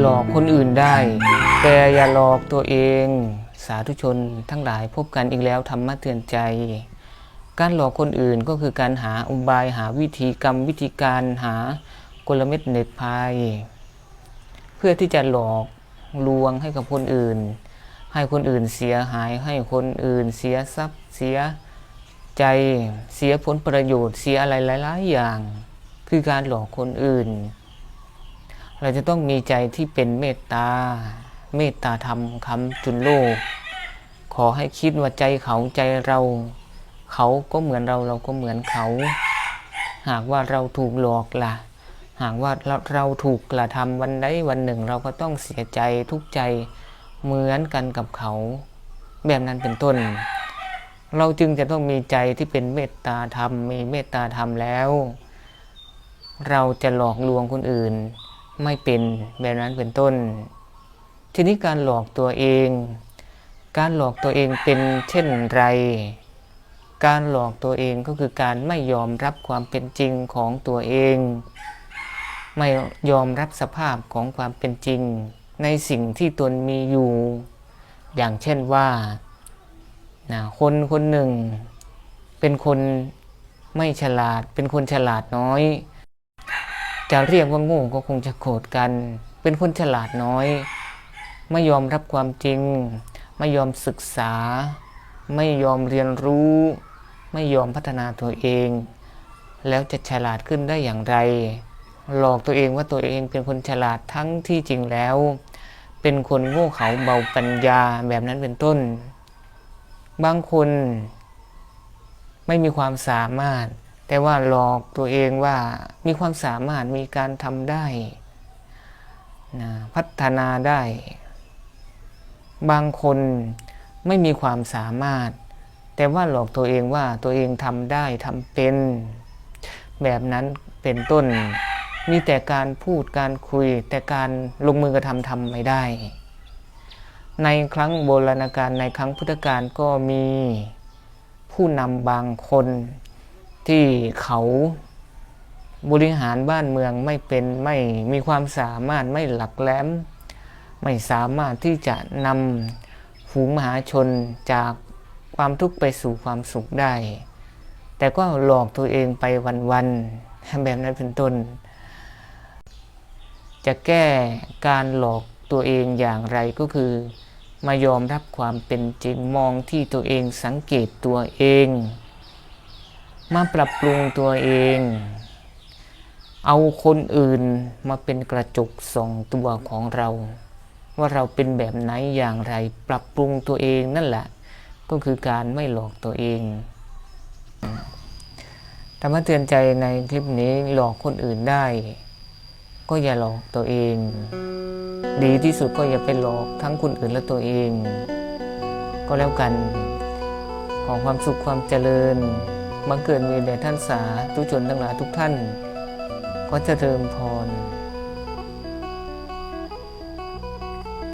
หลอกคนอื่นได้ แต่อย่าหลอกตัวเอง สาธุชนทั้งหลายพบกันอีกแล้วธรรมะเตือนใจ การหลอกคนอื่นก็คือการหาอุบายหาวิธีกรรมวิธีการหากลเม็ดเน็ตพายเพื่อที่จะหลอกลวงให้กับคนอื่น ให้คนอื่นเสียหายให้คนอื่นเสียทรัพย์เสียใจเสียผลประโยชน์เสียอะไรหลาย ๆ อย่าง คือการหลอกคนอื่น เราจะต้องมีใจที่เป็นเมตตา เมตตาธรรมคำจุนโลก ขอให้คิดว่าใจเขาใจเรา เขาก็เหมือนเราเราก็เหมือนเขา หากว่าเราถูกหลอกล่ะ หากว่าเราเราถูกกระทำวันใดวันหนึ่ง เราก็ต้องเสียใจทุกข์ใจเหมือนกันกับเขา แบบนั้นเป็นต้น เราจึงจะต้องมีใจที่เป็นเมตตาธรรม มีเมตตาธรรมแล้ว เราจะหลอกลวงคนอื่น ไม่เป็นแบบนั้นเป็นต้น ทีนี้การหลอกตัวเอง การหลอกตัวเองเป็นเช่นไร การหลอกตัวเองก็คือการไม่ยอมรับความเป็นจริงของตัวเอง ไม่ยอมรับสภาพของความเป็นจริง ในสิ่งที่ตนมีอยู่ อย่างเช่นว่านะคนคนหนึ่ง เป็นคนไม่ฉลาด เป็นคนฉลาดน้อย จะเรียกว่าโง่ก็คงจะโกรธกัน เป็นคนฉลาดน้อย ไม่ยอมรับความจริง ไม่ยอมศึกษา ไม่ยอมเรียนรู้ ไม่ยอมพัฒนาตัวเอง แล้วจะฉลาดขึ้นได้อย่างไร หลอกตัวเองว่าตัวเองเป็นคนฉลาดทั้งที่จริงแล้ว เป็นคนโง่เขลาเบาปัญญาแบบนั้นเป็นต้น บางคน ไม่มีความสามารถ แต่ว่าหลอกตัวเองว่ามีความสามารถมีการทำได้นะพัฒนาได้ บางคนไม่มีความสามารถ แต่ว่าหลอกตัวเองว่าตัวเองทำได้ทำเป็น แบบนั้นเป็นต้น มีแต่การพูดการคุย แต่การลงมือกระทำทำไม่ได้ ในครั้งโบราณกาลในครั้งพุทธกาลก็มีผู้นำบางคน ที่เขาบริหารบ้านเมืองไม่เป็นไม่มีความสามารถไม่หลักแหลม ไม่สามารถที่จะนำฝูงมหาชนจากความทุกข์ไปสู่ความสุขได้ แต่ก็หลอกตัวเองไปวันๆแบบนั้นเป็นต้น จะแก้การหลอกตัวเองอย่างไรก็คือ มายอมรับความเป็นจริงมองที่ตัวเองสังเกตตัวเอง มาปรับปรุงตัวเอง เอาคนอื่นมาเป็นกระจกส่องตัวของเรา ว่าเราเป็นแบบไหนอย่างไร ปรับปรุงตัวเองนั่นแหละ ก็คือการไม่หลอกตัวเองธรรมะเตือนใจในคลิปนี้หลอกคนอื่นได้ ก็อย่าหลอกตัวเอง ดีที่สุดก็อย่าไปหลอกทั้งคนอื่นและตัวเอง ก็แล้วกัน ของความสุขความเจริญ บังเกิดมีแด่ท่านสาธุชนทั้งหลายทุกท่าน ก็จะเจริมพร